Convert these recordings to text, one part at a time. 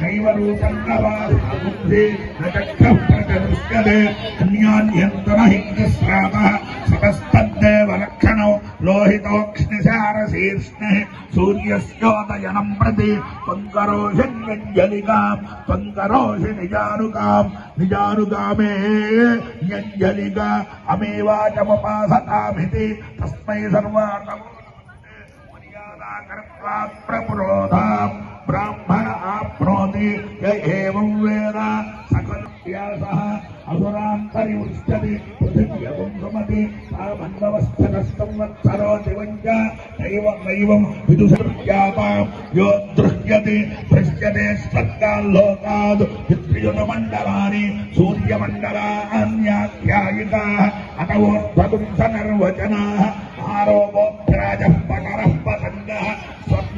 దైవరూపంగా అన్యాన్యంతరహింద్రాత సతస్తద్దేవ లక్షణం లోహితోక్షిశారశీర్ష్ణ సూర్యస్యోదయనం ప్రతి పంకరోషన్యంజలికాం పంకరోషి నిజానుకాం నిజానుకామే యంజలిక అమేవాచముపాసతామితి తస్మై సర్వాణం మర్యాదా కర్త్వా ప్రపురోధాం బ్రాహ్మణ ఆప్నోతి ఏం వేద సకలవ్యాస అసురాంతరి ఉచ్యతి పృథివ్యగం సమతి సామన్నవస్థకస్తం వత్సరోతి వంచ దైవం దైవం విదుషృత్యాపాం యో దృహ్యతి దృశ్యతే స్వర్గాల్లోకాద్ విద్యుతమండలాని సూర్యమండలాన్యాఖ్యాయితా అటవోద్భగుంస నిర్వచనా ఆరోపోద్రాజ పటరః పసంగ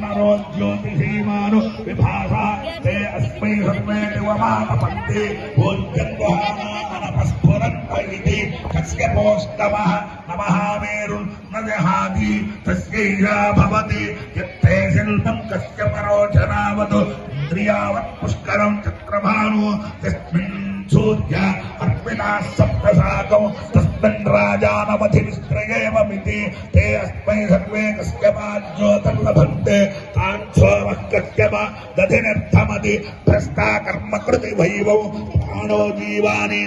आरोपोऽभ्राजः पटरः पतङ्गः स्वप्नरो ज्योतिषीमानु विभासा ते अस्मै सर्वे दिवमानपन्ति भोज्यद्वहामानपस्फुरन्त इति तस्य पोस्तमः नमः मेरुन् न जहाति तस्यैषा भवति यत्ते शिल्पम् कस्य परोचनावतु इन्द्रियावत् पुष्करम् चक्रभानु यस्मिन् سپتر لان کم کرو پر جیوانی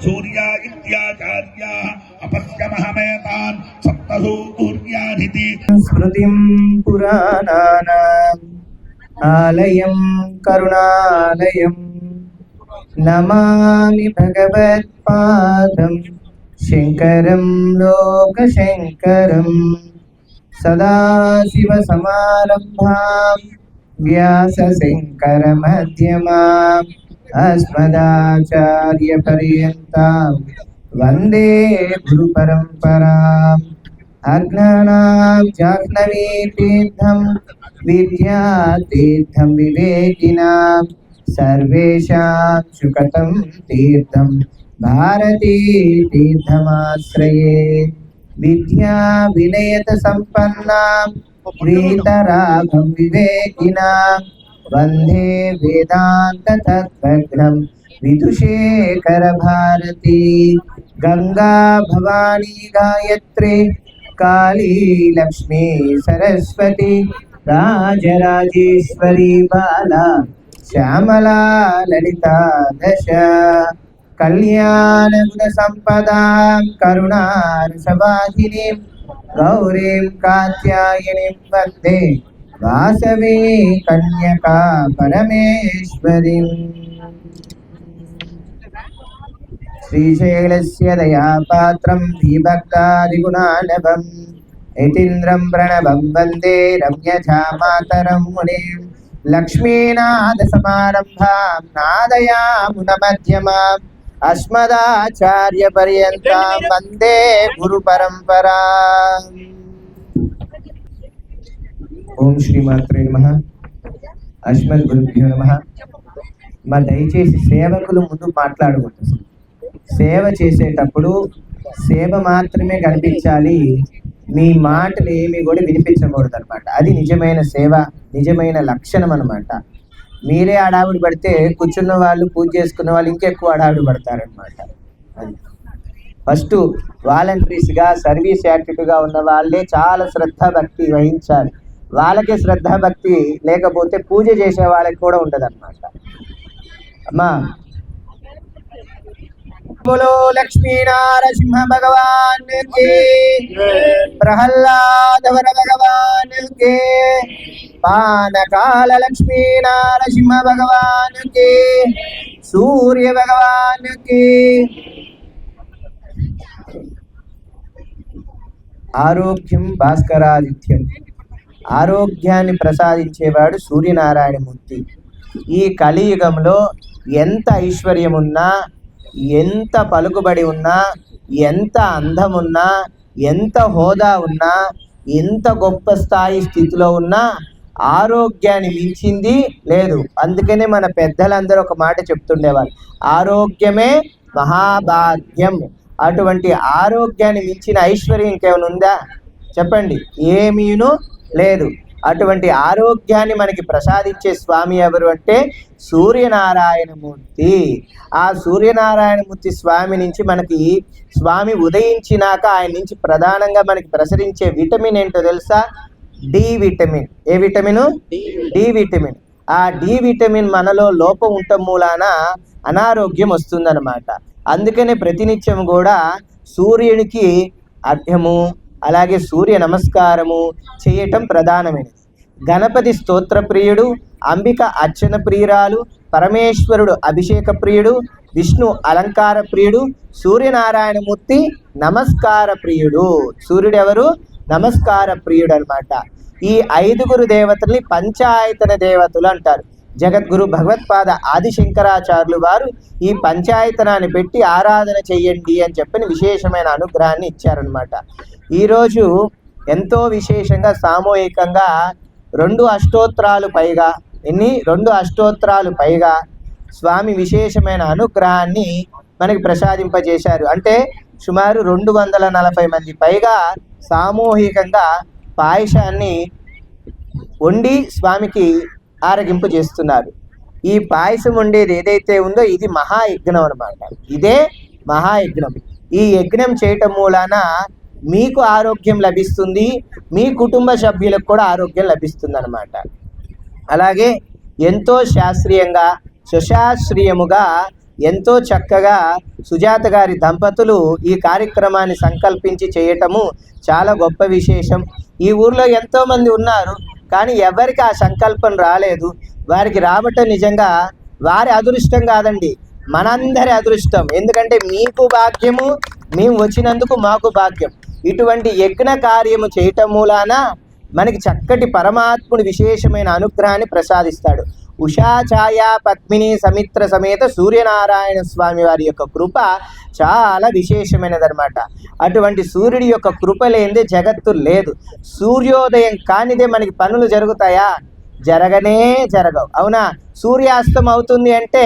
سوریا ابشمہ سپت سویا आलयं करुणालयं नमामि भगवत्पादं शङ्करं लोकशङ्करं सदाशिवसमारम्भां व्यासशङ्करमध्यमाम् अस्मदाचार्यपर्यन्तां वन्दे गुरुपरम्पराम् अज्ञानां जाह्नवीतीर्थं विद्यातीर्थं विवेकिनां सर्वेषां सुखतं तीर्थं भारतीतीर्थमाश्रये विद्या विनयतसम्पन्नां वीतरागं विवेकिनां वन्दे वेदान्ततत्त्वज्ञं विदुषेखरभारती गङ्गा भवानी गायत्री काली लक्ष्मी सरस्वती राजराजेश्वरी बाला श्यामला ललिता दश कल्याणगुणसम्पदां करुणारसवाहिनीं गौरीं कात्यायनीं वन्दे वासवी कन्यका परमेश्वरीम् శ్రీశైలస్య దయాపాత్రం భీభక్తాదిగుణాలభం యతీంద్రం ప్రణవం వందే రమ్యజామాతరం మునిం లక్ష్మీనాథసమారంభాం నాదయామునమధ్యమాం అస్మదాచార్యపర్యంతం వందే గురు పరంపరా ఓం శ్రీమాత్రే నమ అస్మద్ గురుభ్యో నమ మా దయచేసి సేవకులు ముందు మాట్లాడుకుంటాం సేవ చేసేటప్పుడు సేవ మాత్రమే కనిపించాలి. మీ మాటలు ఏమి కూడా వినిపించకూడదు అనమాట అది నిజమైన సేవ నిజమైన లక్షణం అనమాట మీరే అడావిడి పడితే కూర్చున్న వాళ్ళు పూజ చేసుకున్న వాళ్ళు ఇంకెక్కువ అడావిడి పడతారనమాట అది. ఫస్ట్ వాలంటీర్స్గా సర్వీస్ యాక్టివ్గా ఉన్న వాళ్ళే చాలా శ్రద్ధ భక్తి వహించాలి. వాళ్ళకే శ్రద్ధ భక్తి లేకపోతే పూజ చేసే వాళ్ళకి కూడా ఉండదు అన్నమాట అమ్మా బోలో లక్ష్మీనారసింహ భగవాన్ ప్రహ్లాదవర భగవాన్ పానకాల లక్ష్మీనారసింహ భగవాన్ సూర్య భగవాన్ ఆరోగ్యం భాస్కరాదిత్యం ఆరోగ్యాన్ని ప్రసాదించేవాడు సూర్యనారాయణమూర్తి. ఈ కలియుగంలో ఎంత ఐశ్వర్యమున్నా ఎంత పలుకుబడి ఉన్నా ఎంత అందం ఉన్నా ఎంత హోదా ఉన్నా ఎంత గొప్ప స్థాయి స్థితిలో ఉన్నా ఆరోగ్యాన్ని మించింది లేదు. అందుకనే మన పెద్దలందరూ ఒక మాట చెప్తుండేవారు. ఆరోగ్యమే మహాభాగ్యం. అటువంటి ఆరోగ్యాన్ని మించిన ఐశ్వర్యం ఇంకేమైనా ఉందా? చెప్పండి. ఏమీను లేదు. అటువంటి ఆరోగ్యాన్ని మనకి ప్రసాదించే స్వామి ఎవరు అంటే సూర్యనారాయణమూర్తి. ఆ సూర్యనారాయణమూర్తి స్వామి నుంచి మనకి స్వామి ఉదయించినాక ఆయన నుంచి ప్రధానంగా మనకి ప్రసరించే విటమిన్ ఏంటో తెలుసా? D vitamin. ఏ విటమిన్? D vitamin. ఆ డి విటమిన్ మనలో లోపం ఉండటం మూలాన అనారోగ్యం వస్తుందన్నమాట. అందుకనే ప్రతినిత్యం కూడా సూర్యునికి అర్ఘ్యము అలాగే సూర్య నమస్కారము చేయటం ప్రధానమైనది. గణపతి స్తోత్ర ప్రియుడు అంబిక అర్చన ప్రియురాలు పరమేశ్వరుడు అభిషేక ప్రియుడు విష్ణు అలంకార ప్రియుడు సూర్యనారాయణమూర్తి నమస్కార ప్రియుడు. సూర్యుడు ఎవరు నమస్కార ప్రియుడు అనమాట ఈ ఐదుగురు దేవతల్ని పంచాయతన దేవతలు అంటారు. జగద్గురు భగవత్పాద ఆదిశంకరాచార్యులు వారు ఈ పంచాయతనాన్ని పెట్టి ఆరాధన చెయ్యండి అని చెప్పని విశేషమైన అనుగ్రహాన్ని ఇచ్చారనమాట ఈరోజు ఎంతో విశేషంగా సామూహికంగా రెండు అష్టోత్తరాలు పైగా ఎన్ని? రెండు అష్టోత్తరాలు పైగా స్వామి విశేషమైన అనుగ్రహాన్ని మనకి ప్రసాదింపజేశారు. అంటే సుమారు రెండు వందల నలభై మంది పైగా సామూహికంగా పాయసాన్ని వండి స్వామికి ఆరగింపు చేస్తున్నారు. ఈ పాయసం ఉండేది ఏదైతే ఉందో ఇది మహాయజ్ఞం అనమాట ఇదే మహాయజ్ఞం. ఈ యజ్ఞం చేయటం మూలాన మీకు ఆరోగ్యం లభిస్తుంది మీ కుటుంబ సభ్యులకు కూడా ఆరోగ్యం లభిస్తుంది అనమాట అలాగే ఎంతో శాస్త్రీయంగా సుశాస్త్రీయముగా ఎంతో చక్కగా సుజాత గారి దంపతులు ఈ కార్యక్రమాన్ని సంకల్పించి చేయటము చాలా గొప్ప విశేషం. ఈ ఊర్లో ఎంతోమంది ఉన్నారు. కానీ ఎవరికి ఆ సంకల్పం రాలేదు వారికి రావటం నిజంగా వారి అదృష్టం కాదండి. మనందరి అదృష్టం. ఎందుకంటే మీకు భాగ్యము మేము వచ్చినందుకు మాకు భాగ్యం. ఇటువంటి యజ్ఞ కార్యము చేయటం మూలాన మనకి చక్కటి పరమాత్ముడు విశేషమైన అనుగ్రహాన్ని ప్రసాదిస్తాడు. ఉషా ఛాయ పద్మిని సమిత్ర సమేత సూర్యనారాయణ స్వామి వారి యొక్క కృప చాలా విశేషమైనదన్నమాట. అటువంటి సూర్యుడి యొక్క కృప లేనిదే జగత్తు లేదు. సూర్యోదయం కానిదే మనకి పనులు జరుగుతాయా? జరగనే జరగవు. అవునా? సూర్యాస్తం అవుతుంది అంటే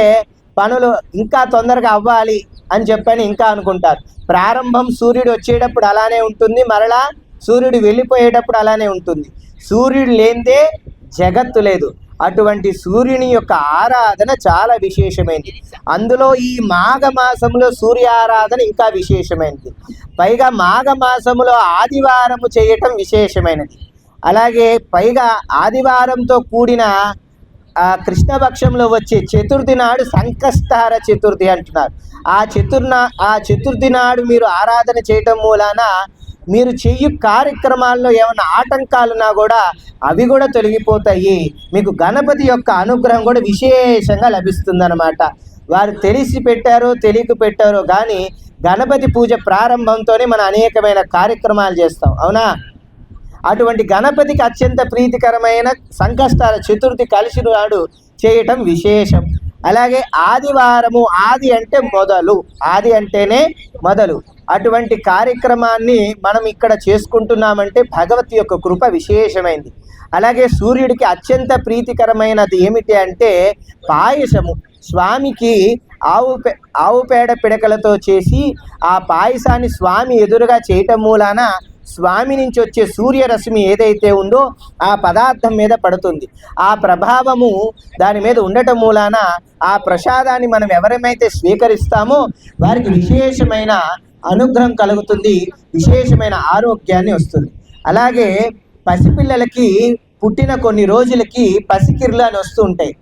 పనులు ఇంకా తొందరగా అవ్వాలి అని చెప్పని ఇంకా అనుకుంటారు. ప్రారంభం సూర్యుడు వచ్చేటప్పుడు అలానే ఉంటుంది మరలా సూర్యుడు వెళ్ళిపోయేటప్పుడు అలానే ఉంటుంది. సూర్యుడు లేనిదే జగత్తు లేదు. అటువంటి సూర్యుని యొక్క ఆరాధన చాలా విశేషమైనది అందులో ఈ మాఘమాసములో సూర్య ఆరాధన ఇంకా విశేషమైనది పైగా మాఘమాసములో ఆదివారము చేయటం విశేషమైనది. అలాగే పైగా ఆదివారంతో కూడిన ఆ కృష్ణపక్షంలో వచ్చే చతుర్థి నాడు సంకష్టహార చతుర్థి అంటున్నారు. ఆ చతుర్న ఆ చతుర్థి నాడు మీరు ఆరాధన చేయటం మూలాన మీరు చెయ్యి కార్యక్రమాల్లో ఏమైనా ఆటంకాలున్నా కూడా అవి కూడా తొలగిపోతాయి. మీకు గణపతి యొక్క అనుగ్రహం కూడా విశేషంగా లభిస్తుందన్నమాట. వారు తెలిసి పెట్టారో తెలియక పెట్టారో కానీ గణపతి పూజ ప్రారంభంతోనే మనం అనేకమైన కార్యక్రమాలు చేస్తాం. అవునా? అటువంటి గణపతికి అత్యంత ప్రీతికరమైన సంకష్టాల చతుర్థి కలిసి నాడు చేయటం విశేషం. అలాగే ఆదివారము ఆది అంటే మొదలు. ఆది అంటేనే మొదలు. అటువంటి కార్యక్రమాన్ని మనం ఇక్కడ చేసుకుంటున్నామంటే భగవతి యొక్క కృప విశేషమైంది. అలాగే సూర్యుడికి అత్యంత ప్రీతికరమైనది ఏమిటి అంటే పాయసము. స్వామికి ఆవు పే ఆవు పేడ పిడకలతో చేసి ఆ పాయసాన్ని స్వామి ఎదురుగా చేయటం మూలాన స్వామి నుంచి వచ్చే సూర్యరశ్మి ఏదైతే ఉందో ఆ పదార్థం మీద పడుతుంది. ఆ ప్రభావము దాని మీద ఉండటం మూలాన ఆ ప్రసాదాన్ని మనం ఎవరమైతే స్వీకరిస్తామో వారికి విశేషమైన అనుగ్రహం కలుగుతుంది విశేషమైన ఆరోగ్యాన్ని వస్తుంది. అలాగే పసిపిల్లలకి పుట్టిన కొన్ని రోజులకి పసికిర్లు అని వస్తూ ఉంటాయి.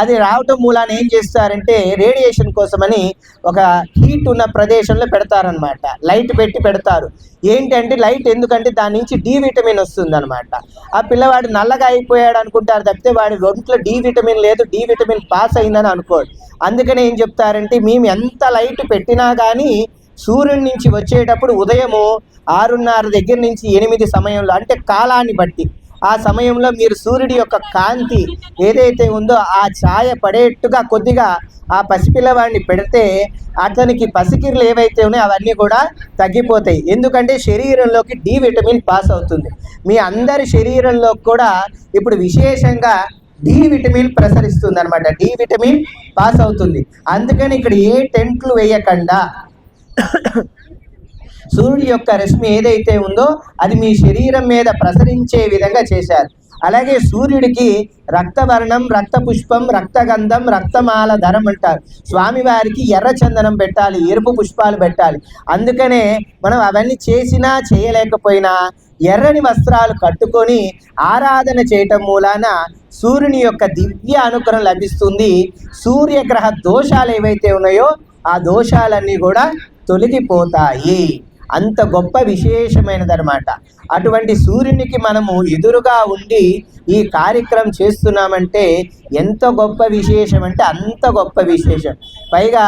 అది రావటం మూలాన ఏం చేస్తారంటే రేడియేషన్ కోసమని ఒక హీట్ ఉన్న ప్రదేశంలో పెడతారనమాట లైట్ పెట్టి పెడతారు. ఏంటంటే లైట్ ఎందుకంటే దాని నుంచి డి విటమిన్ వస్తుంది అనమాట ఆ పిల్లవాడు నల్లగా అయిపోయాడు అనుకుంటారు తప్పితే వాడి ఒంట్లో డి విటమిన్ లేదు డి విటమిన్ పాస్ అయిందని అనుకోడు. అందుకనే ఏం చెప్తారంటే మేము ఎంత లైట్ పెట్టినా కానీ సూర్యుడి నుంచి వచ్చేటప్పుడు ఉదయము ఆరున్నర దగ్గర నుంచి ఎనిమిది సమయంలో అంటే కాలాన్ని బట్టి. ఆ సమయంలో మీరు సూర్యుడి యొక్క కాంతి ఏదైతే ఉందో ఆ ఛాయ పడేట్టుగా కొద్దిగా ఆ పసిపిల్లవాడిని పెడితే అతనికి పసికిర్లు ఏవైతే ఉన్నాయో అవన్నీ కూడా తగ్గిపోతాయి. ఎందుకంటే శరీరంలోకి డి విటమిన్ పాస్ అవుతుంది. మీ అందరి శరీరంలో కూడా ఇప్పుడు విశేషంగా డి విటమిన్ ప్రసరిస్తుంది అనమాట డి విటమిన్ పాస్ అవుతుంది. అందుకని ఇక్కడ ఏ టెంట్లు వేయకుండా సూర్యుడి యొక్క రశ్మి ఏదైతే ఉందో అది మీ శరీరం మీద ప్రసరించే విధంగా చేశారు. అలాగే సూర్యుడికి రక్తవర్ణం రక్త పుష్పం రక్తగంధం రక్తమాల ధరం అంటారు. స్వామివారికి ఎర్ర చందనం పెట్టాలి ఎరుపు పుష్పాలు పెట్టాలి. అందుకనే మనం అవన్నీ చేసినా చేయలేకపోయినా ఎర్రని వస్త్రాలు కట్టుకొని ఆరాధన చేయటం మూలాన సూర్యుని యొక్క దివ్య అనుగ్రహం లభిస్తుంది. సూర్యగ్రహ దోషాలు ఏవైతే ఉన్నాయో ఆ దోషాలన్నీ కూడా తొలగిపోతాయి. అంత గొప్ప విశేషమైనదన్నమాట. అటువంటి సూర్యునికి మనము ఎదురుగా ఉండి ఈ కార్యక్రమం చేస్తున్నామంటే ఎంత గొప్ప విశేషం అంటే అంత గొప్ప విశేషం. పైగా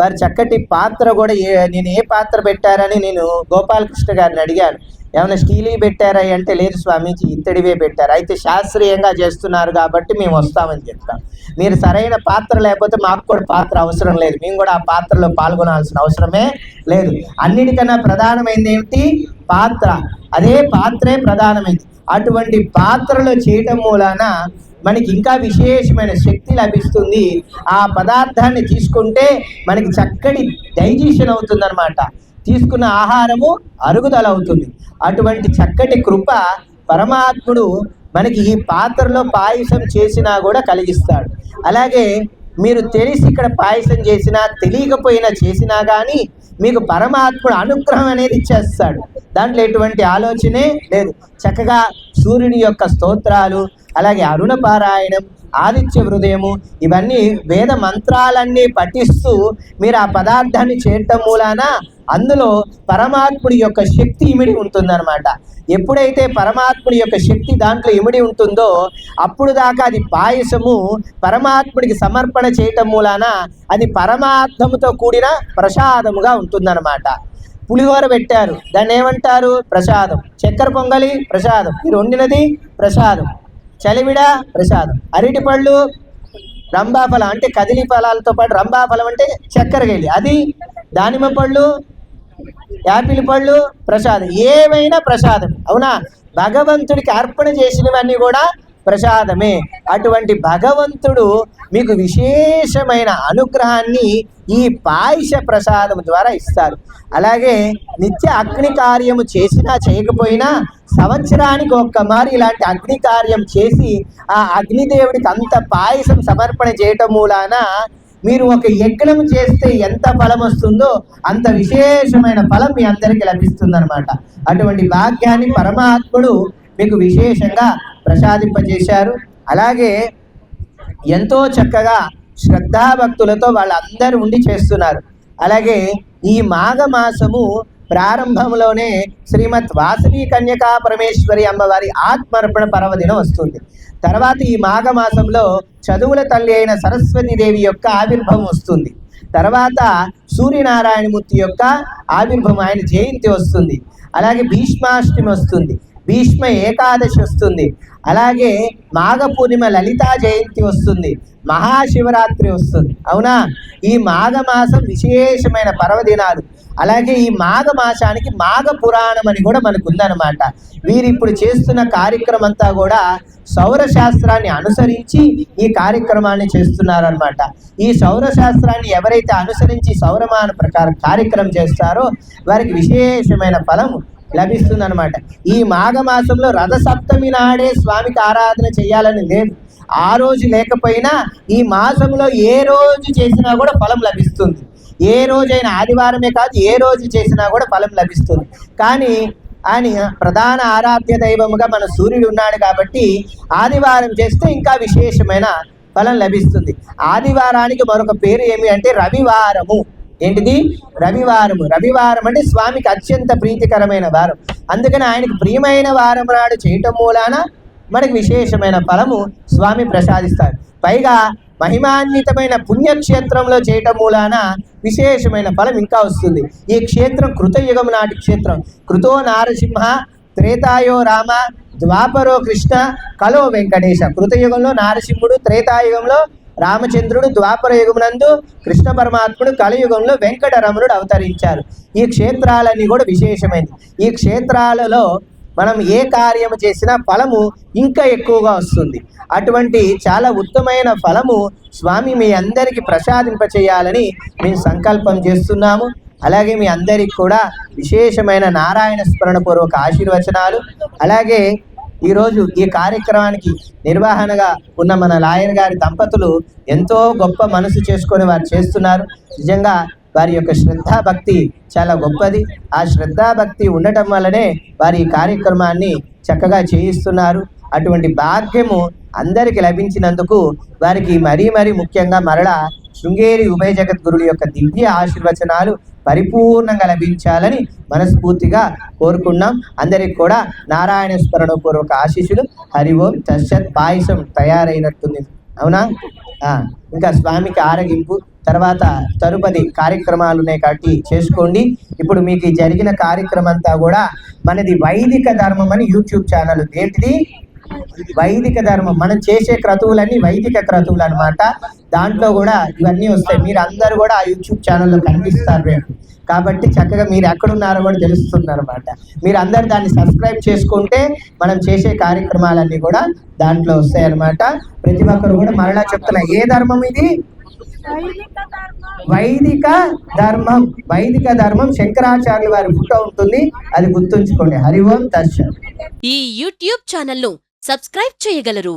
వారు చక్కటి పాత్ర కూడా ఏ నేను ఏ పాత్ర పెట్టారని నేను గోపాలకృష్ణ గారిని అడిగాను. ఏమైనా స్టీలీ పెట్టారా అంటే లేదు స్వామీజీ ఇత్తడివే పెట్టారు. అయితే శాస్త్రీయంగా చేస్తున్నారు కాబట్టి మేము వస్తామని చెప్తాం. మీరు సరైన పాత్ర లేకపోతే మాకు కూడా పాత్ర అవసరం లేదు. మేము కూడా ఆ పాత్రలో పాల్గొనాల్సిన అవసరమే లేదు. అన్నిటికన్నా ప్రధానమైనది ఏమిటి పాత్ర. అదే పాత్రే ప్రధానమైంది. అటువంటి పాత్రలో చేయటం మూలాన మనకి ఇంకా విశేషమైన శక్తి లభిస్తుంది. ఆ పదార్థాన్ని తీసుకుంటే మనకి చక్కటి డైజెషన్ అవుతుందన్నమాట. తీసుకున్న ఆహారము అరుగుదల అవుతుంది. అటువంటి చక్కటి కృప పరమాత్ముడు మనకి ఈ పాత్రలో పాయసం చేసినా కూడా కలిగిస్తాడు. అలాగే మీరు తెలిసి ఇక్కడ పాయసం చేసినా తెలియకపోయినా చేసినా కానీ మీకు పరమాత్ముడు అనుగ్రహం అనేది ఇచ్చేస్తాడు. దాంట్లో ఎటువంటి ఆలోచనే లేదు. చక్కగా సూర్యుని యొక్క స్తోత్రాలు అలాగే అరుణ పారాయణం ఆదిత్య హృదయము ఇవన్నీ వేద మంత్రాలన్నీ పఠిస్తూ మీరు ఆ పదార్థాన్ని చేయటం మూలాన అందులో పరమాత్ముడి యొక్క శక్తి ఇమిడి ఉంటుందన్నమాట. ఎప్పుడైతే పరమాత్ముడి యొక్క శక్తి దాంట్లో ఇమిడి ఉంటుందో అప్పుడు దాకా అది పాయసము పరమాత్ముడికి సమర్పణ చేయటం మూలాన అది పరమాత్మతో కూడిన ప్రసాదముగా ఉంటుందన్నమాట. పులిహోర పెట్టారు. దాన్ని ఏమంటారు? ప్రసాదం. చక్కెర పొంగలి ప్రసాదం. మీరు వండినది ప్రసాదం. చలివిడ ప్రసాదం. అరటి పళ్ళు రంభాఫలం అంటే కదిలి ఫలాలతో పాటు రంభాఫలం అంటే చక్కెర గెలి అది దానిమ్మ పళ్ళు యాపిల్ పళ్ళు ప్రసాదం. ఏవైనా ప్రసాదం. అవునా? భగవంతుడికి అర్పణ చేసినవన్నీ కూడా ప్రసాదమే. అటువంటి భగవంతుడు మీకు విశేషమైన అనుగ్రహాన్ని ఈ పాయస ప్రసాదం ద్వారా ఇస్తారు. అలాగే నిత్య అగ్ని కార్యము చేసినా చేయకపోయినా సంవత్సరానికి ఒక్క మారి ఇలాంటి అగ్ని కార్యం చేసి ఆ అగ్నిదేవుడికి అంత పాయసం సమర్పణ చేయటం మూలాన మీరు ఒక యజ్ఞం చేస్తే ఎంత ఫలం వస్తుందో అంత విశేషమైన ఫలం మీ అందరికీ లభిస్తుందన్నమాట. అటువంటి భాగ్యాన్ని పరమాత్ముడు మీకు విశేషంగా ప్రసాదింపజేశారు. అలాగే ఎంతో చక్కగా శ్రద్ధాభక్తులతో వాళ్ళందరూ ఉండి చేస్తున్నారు. అలాగే ఈ మాఘమాసము ప్రారంభంలోనే శ్రీమద్ వాసవి కన్యకా పరమేశ్వరి అమ్మవారి ఆత్మర్పణ పర్వదినం వస్తుంది. తర్వాత ఈ మాఘమాసంలో చదువుల తల్లి అయిన సరస్వతీదేవి యొక్క ఆవిర్భావం వస్తుంది. తర్వాత సూర్యనారాయణమూర్తి యొక్క ఆవిర్భావం ఆయన జయంతి వస్తుంది. అలాగే భీష్మాష్టమి వస్తుంది. భీష్మ ఏకాదశి వస్తుంది. అలాగే మాఘ పూర్ణిమ లలితా జయంతి వస్తుంది. మహాశివరాత్రి వస్తుంది. అవునా? ఈ మాఘమాసం విశేషమైన పర్వదినాలు. అలాగే ఈ మాఘ మాసానికి మాఘ పురాణం అని కూడా మనకు ఉందన్నమాట వీరు ఇప్పుడు చేస్తున్న కార్యక్రమం అంతా కూడా సౌర శాస్త్రాన్ని అనుసరించి ఈ కార్యక్రమాన్ని చేస్తున్నారనమాట. ఈ సౌర శాస్త్రాన్ని ఎవరైతే అనుసరించి సౌరమాన ప్రకారం కార్యక్రమం చేస్తారో వారికి విశేషమైన ఫలం లభిస్తుందన్నమాట ఈ మాఘమాసంలో రథసప్తమి నాడే స్వామికి ఆరాధన చేయాలని లేదు. ఆ రోజు లేకపోయినా ఈ మాసంలో ఏ రోజు చేసినా కూడా ఫలం లభిస్తుంది. ఏ రోజైనా ఆదివారమే కాదు ఏ రోజు చేసినా కూడా ఫలం లభిస్తుంది. కానీ ఆయన ప్రధాన ఆరాధ్య దైవముగా మన సూర్యుడు ఉన్నాడు కాబట్టి ఆదివారం చేస్తే ఇంకా విశేషమైన ఫలం లభిస్తుంది. ఆదివారానికి మరొక పేరు ఏమి అంటే రవివారము. ఏంటిది? రవివారము. రవివారం అంటే స్వామికి అత్యంత ప్రీతికరమైన వారం. అందుకని ఆయనకు ప్రియమైన వారం నాడు చేయటం మూలాన మనకి విశేషమైన ఫలము స్వామి ప్రసాదిస్తారు. పైగా మహిమాన్వితమైన పుణ్యక్షేత్రంలో చేయటం మూలాన విశేషమైన ఫలం ఇంకా వస్తుంది. ఈ క్షేత్రం కృతయుగం నాటి క్షేత్రం. కృతో నారసింహ త్రేతాయో రామ ద్వాపరో కృష్ణ కలో వెంకటేశ. కృతయుగంలో నారసింహుడు త్రేతాయుగంలో రామచంద్రుడు ద్వాపర యుగమునందు కృష్ణ పరమాత్ముడు కలియుగంలో వెంకటరమణుడు అవతరించారు. ఈ క్షేత్రాలన్నీ కూడా విశేషమైనది ఈ క్షేత్రాలలో మనం ఏ కార్యము చేసినా ఫలము ఇంకా ఎక్కువగా వస్తుంది. అటువంటి చాలా ఉత్తమైన ఫలము స్వామి మీ అందరికీ ప్రసాదింపచేయాలని మేము సంకల్పం చేస్తున్నాము. అలాగే మీ అందరికి కూడా విశేషమైన నారాయణ స్మరణ పూర్వక ఆశీర్వచనాలు. అలాగే ఈరోజు ఈ కార్యక్రమానికి నిర్వహణగా ఉన్న మన లాయర్ గారి దంపతులు ఎంతో గొప్ప మనసు చేసుకొని వారు చేస్తున్నారు. నిజంగా వారి యొక్క శ్రద్ధా భక్తి చాలా గొప్పది. ఆ శ్రద్ధా భక్తి ఉండటం వల్లనే వారి కార్యక్రమాన్ని చక్కగా చేయిస్తున్నారు. అటువంటి భాగ్యము అందరికి లభించినందుకు వారికి మరీ మరీ ముఖ్యంగా మరలా శృంగేరి ఉభయ జగద్గురుడి యొక్క దివ్య ఆశీర్వచనాలు పరిపూర్ణంగా లభించాలని మనస్ఫూర్తిగా కోరుకున్నాం. అందరికి కూడా నారాయణ స్మరణ పూర్వక ఆశీస్సులు. హరి ఓం తస్సత్ పాయసం తయారైనట్టుంది. అవునా? ఆ, ఇంకా స్వామికి ఆరగింపు. తర్వాత తరుపతి కార్యక్రమాలు ఉన్నాయి కాబట్టి చేసుకోండి. ఇప్పుడు మీకు జరిగిన కార్యక్రమం అంతా కూడా మనది వైదిక ధర్మం అని యూట్యూబ్ ఛానల్ ఏంటిది? వైదిక ధర్మం. మనం చేసే క్రతువులన్నీ వైదిక క్రతువులు అన్నమాట. దాంట్లో కూడా ఇవన్నీ వస్తాయి. మీరు అందరూ కూడా ఆ యూట్యూబ్ ఛానల్లో కనిపిస్తారు రేపు. కాబట్టి చక్కగా మీరు ఎక్కడున్నారో కూడా తెలుస్తుంది అనమాట మీరు అందరు దాన్ని సబ్స్క్రైబ్ చేసుకుంటే మనం చేసే కార్యక్రమాలన్నీ కూడా దాంట్లో వస్తాయి అన్నమాట ప్రతి ఒక్కరు కూడా మరలా చెప్తున్నా ఏ ధర్మం ఇది? వైదిక ధర్మం. వైదిక ధర్మం. శంకరాచార్యుల వారి ఫోటో ఉంటుంది. అది గుర్తుంచుకోండి. హరి ఓం దర్శన్ ఈ యూట్యూబ్ ఛానల్ను సబ్స్క్రైబ్ చేయగలరు.